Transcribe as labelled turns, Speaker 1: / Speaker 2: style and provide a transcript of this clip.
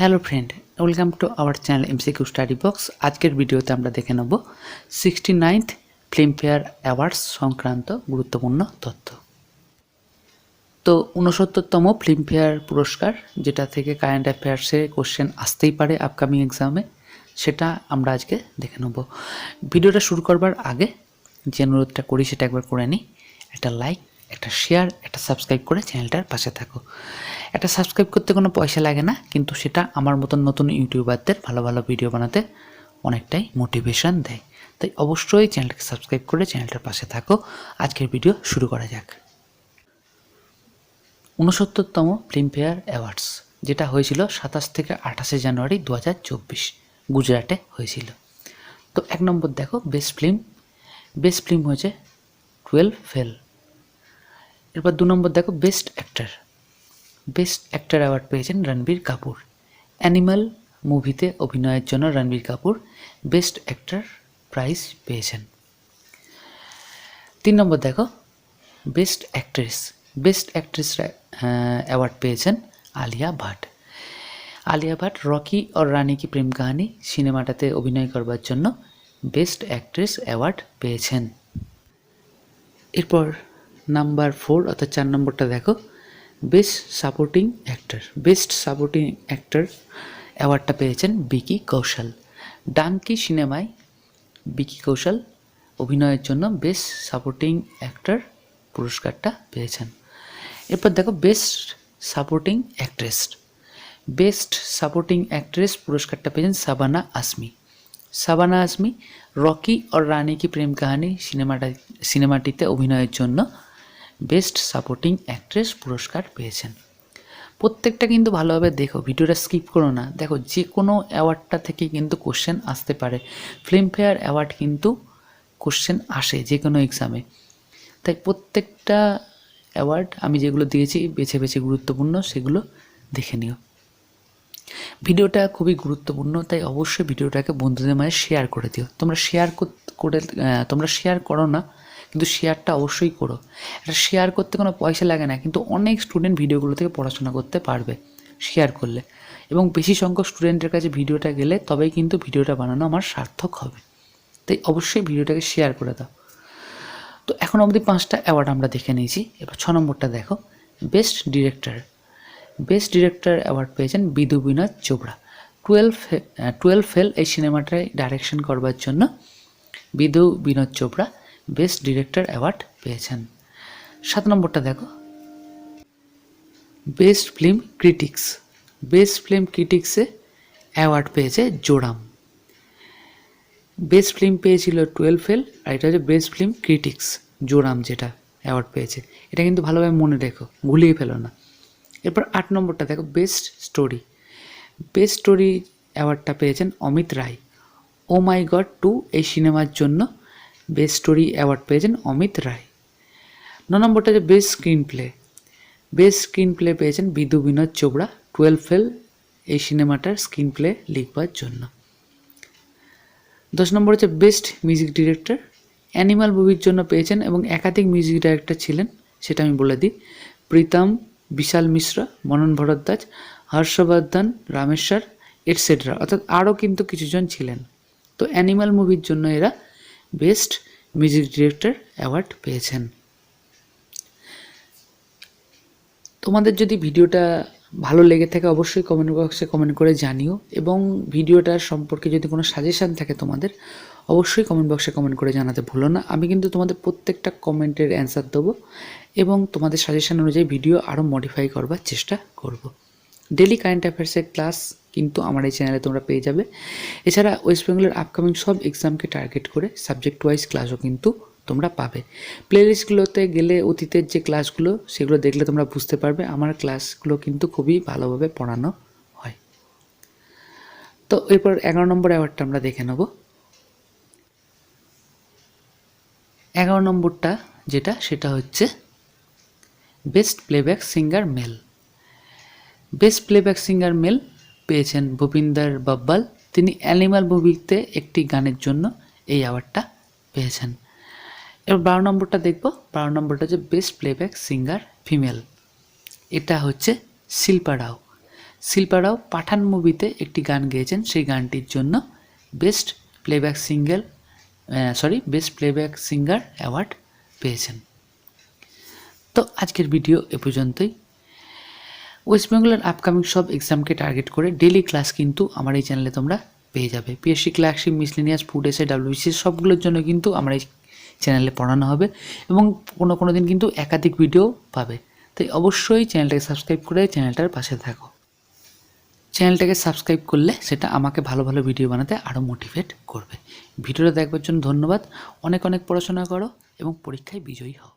Speaker 1: Hello friend welcome to our channel MCQ study box আজকের ভিডিওতে আমরা দেখে নেব সিক্সটি নাইনথ ফিল্মফেয়ার অ্যাওয়ার্ডস সংক্রান্ত গুরুত্বপূর্ণ তথ্য। তো ঊনসত্তরতম ফিল্মফেয়ার পুরস্কার, যেটা থেকে কারেন্ট অ্যাফেয়ার্সে কোশ্চেন আসতেই পারে আপকামিং এক্সামে সেটা আমরা আজকে দেখে নেব। ভিডিওটা শুরু করবার আগে যে অনুরোধটা করি সেটা একবার করে নিই। একটা লাইক একটা শেয়ার একটা সাবস্ক্রাইব করে চ্যানেলটার পাশে থাকো। একটা সাবস্ক্রাইব করতে কোনো পয়সা লাগে না, কিন্তু সেটা আমার মতন নতুন ইউটিউবারদের ভালো ভালো ভিডিও বানাতে অনেকটাই মোটিভেশন দেয়। তাই অবশ্যই চ্যানেলটাকে সাবস্ক্রাইব করে চ্যানেলটার পাশে থাকো। আজকের ভিডিও শুরু করা যাক। ঊনসত্তরতম ফিল্মফেয়ার অ্যাওয়ার্ডস যেটা হয়েছিল সাতাশ থেকে আঠাশে জানুয়ারি দু হাজার চব্বিশ, গুজরাটে হয়েছিল। তো এক নম্বর দেখো বেস্ট ফিল্ম বেস্ট ফিল্ম হয়েছে টুয়েলভ ফেল এরপর দু নম্বর দেখো best actor best actor award পেয়েছেন রণবীর কাপুর। অ্যানিমাল মুভিতে অভিনয়ের জন্য Ranbir Kapoor best actor prize পেয়েছেন। তিন নম্বর দেখো best actress best actress award পেয়েছেন আলিয়া ভাট। আলিয়া ভাট রকি और রানী কি প্রেম কাহানি সিনেমাটাতে অভিনয় করবার জন্য বেস্ট অ্যাক্ট্রেস অ্যাওয়ার্ড পেয়েছেন। এরপর নাম্বার ফোর, অর্থাৎ চার নম্বরটা দেখো। Best supporting actor. Best supporting actor অ্যাওয়ার্ডটা পেয়েছেন বিকি কৌশল। ডাঙ্কি সিনেমায় বিকি কৌশল অভিনয়ের জন্য বেস্ট সাপোর্টিং অ্যাক্টর পুরস্কারটা পেয়েছেন। এরপর দেখো, best supporting actress. Best supporting actress পুরস্কারটা পেয়েছেন সাবানা আসমি সাবানা আজমি, রকি और রানী কি প্রেম কাহানি সিনেমাটা সিনেমাটিতে অভিনয়ের জন্য বেস্ট সাপোর্টিং অ্যাক্ট্রেস পুরস্কার পেয়েছেন। প্রত্যেকটা কিন্তু ভালোভাবে দেখো, ভিডিওটা স্কিপ করো না। দেখো যে কোনো অ্যাওয়ার্ডটা থেকে কিন্তু কোশ্চেন আসতে পারে। ফিল্মফেয়ার অ্যাওয়ার্ড কিন্তু কোশ্চেন আসে যে কোনো এক্সামে। তাই প্রত্যেকটা অ্যাওয়ার্ড আমি যেগুলো দিয়েছি, বেছে বেছে গুরুত্বপূর্ণ সেগুলো দেখে নিও। ভিডিওটা খুবই গুরুত্বপূর্ণ, তাই অবশ্যই ভিডিওটাকে বন্ধুদের মাঝে শেয়ার করে দিও। তোমরা শেয়ার করে তোমরা শেয়ার করো না কিন্তু শেয়ারটা অবশ্যই করো। এটা শেয়ার করতে কোনো পয়সা লাগে না, কিন্তু অনেক স্টুডেন্ট ভিডিওগুলো থেকে পড়াশোনা করতে পারবে শেয়ার করলে। এবং বেশি সংখ্যক স্টুডেন্টের কাছে ভিডিওটা গেলে তবেই কিন্তু ভিডিওটা বানানো আমার সার্থক হবে। তাই অবশ্যই ভিডিওটাকে শেয়ার করে দাও। তো এখন অবধি পাঁচটা অ্যাওয়ার্ড আমরা দেখে নিয়েছি, এবার ছ নম্বরটা দেখো। Best director best director award পেয়েছেন Vidhu Vinod Chopra. Twelve twelve fail এই সিনেমাটায় ডাইরেকশন করবার জন্য Vidhu Vinod Chopra best director award পেয়েছেন। সাত নম্বরটা দেখো। Best film critics best film ক্রিটিক্সে award পেয়েছে জোড়াম বেস্ট ফিল্ম পেয়েছিল টুয়েলভ ফেল আর এটা হচ্ছে বেস্ট ফিল্ম ক্রিটিক্স জোরাম যেটা অ্যাওয়ার্ড পেয়েছে। এটা কিন্তু ভালোভাবে মনে রেখো, ভুলিয়ে ফেলো না। এরপর আট নম্বরটা দেখো বেস্ট স্টোরি বেস্ট স্টোরি অ্যাওয়ার্ডটা পেয়েছেন Amit Rai. Oh my god two এই সিনেমার জন্য বেস্ট স্টোরি অ্যাওয়ার্ড পেয়েছেন অমিত রায়। ন নম্বরটা হচ্ছে best screenplay best screenplay পেয়েছেন বিদু বিনোদ চোপড়া, টুয়েলভ ফেল এই সিনেমাটার স্ক্রিন প্লে লিখবার জন্য। দশ নম্বর হচ্ছে বেস্ট মিউজিক ডিরেক্টর। অ্যানিমাল মুভির জন্য পেয়েছেন এবং একাধিক মিউজিক ডাইরেক্টর ছিলেন, সেটা আমি বলে দিই। প্রীতম, বিশাল মিশ্রা, মনন ভরদ্বাজ, হর্ষবর্ধন, রামেশ্বর এটসেট্রা অর্থাৎ আরও কিন্তু কিছুজন ছিলেন। তো অ্যানিমাল মুভির জন্য এরা বেস্ট মিউজিক ডিরেক্টর অ্যাওয়ার্ড পেয়েছেন। তোমাদের যদি ভিডিওটা ভালো লেগে থাকে, অবশ্যই কমেন্ট বক্সে কমেন্ট করে জানিও এবং ভিডিওটার সম্পর্কে যদি কোনো সাজেশান থাকে তোমাদের, অবশ্যই কমেন্ট বক্সে কমেন্ট করে জানাতে ভুলো না। আমি কিন্তু তোমাদের প্রত্যেকটা কমেন্টের অ্যান্সার দেবো এবং তোমাদের সাজেশান অনুযায়ী ভিডিও আরও মডিফাই করবার চেষ্টা করব। ডেলি কারেন্ট অ্যাফেয়ার্সের ক্লাস কিন্তু আমার এই চ্যানেলে তোমরা পেয়ে যাবে। এছাড়া ওয়েস্ট বেঙ্গলের আপকামিং সব এক্সামকে টার্গেট করে সাবজেক্ট ওয়াইজ ক্লাসও কিন্তু তোমরা পাবে। প্লেলিস্টগুলোতে গেলে অতীতের যে ক্লাসগুলো সেগুলো দেখলে তোমরা বুঝতে পারবে আমার ক্লাসগুলো কিন্তু খুবই ভালোভাবে পড়ানো হয়। তো এরপর এগারো নম্বর অ্যাওয়ার্ডটা আমরা দেখে নেব। এগারো নম্বরটা যেটা, সেটা হচ্ছে best playback singer male best playback singer male পেয়েছেন ভূপিন্দর বাব্বাল। তিনি অ্যানিমাল মুভিতে একটি গানের জন্য এই অ্যাওয়ার্ডটা পেয়েছেন। এবার বারো নম্বরটা দেখব। বারো নম্বরটা হচ্ছে বেস্ট প্লেব্যাক সিঙ্গার ফিমেল। এটা হচ্ছে শিল্পা রাও। শিল্পা রাও পাঠান মুভিতে একটি গান গেয়েছেন। সেই গানটির জন্য best playback single sorry best playback singer award পেয়েছেন। তো আজকের ভিডিও এ পর্যন্তই। ওয়েস্ট বেঙ্গলের আপকামিং সব এক্সামকে টার্গেট করে ডেলি ক্লাস কিন্তু আমার এই চ্যানেলে তোমরা পেয়ে যাবে। পিএসসি ক্লার্কশিপ মিসলিনিয়াস ফুড এসে ডাব্লিউবিসি সবগুলোর জন্য কিন্তু আমার এই চ্যানেলে পড়ানো হবে এবং কোনো কোনো দিন কিন্তু একাধিক ভিডিও পাবে। তাই অবশ্যই চ্যানেলটাকে সাবস্ক্রাইব করে চ্যানেলটার পাশে থাকো। চ্যানেলটাকে সাবস্ক্রাইব করলে সেটা আমাকে ভালো ভালো ভিডিও বানাতে আরও মোটিভেট করবে। ভিডিওটা দেখবার জন্য ধন্যবাদ। অনেক অনেক পড়াশোনা করো এবং পরীক্ষায় বিজয়ী হও।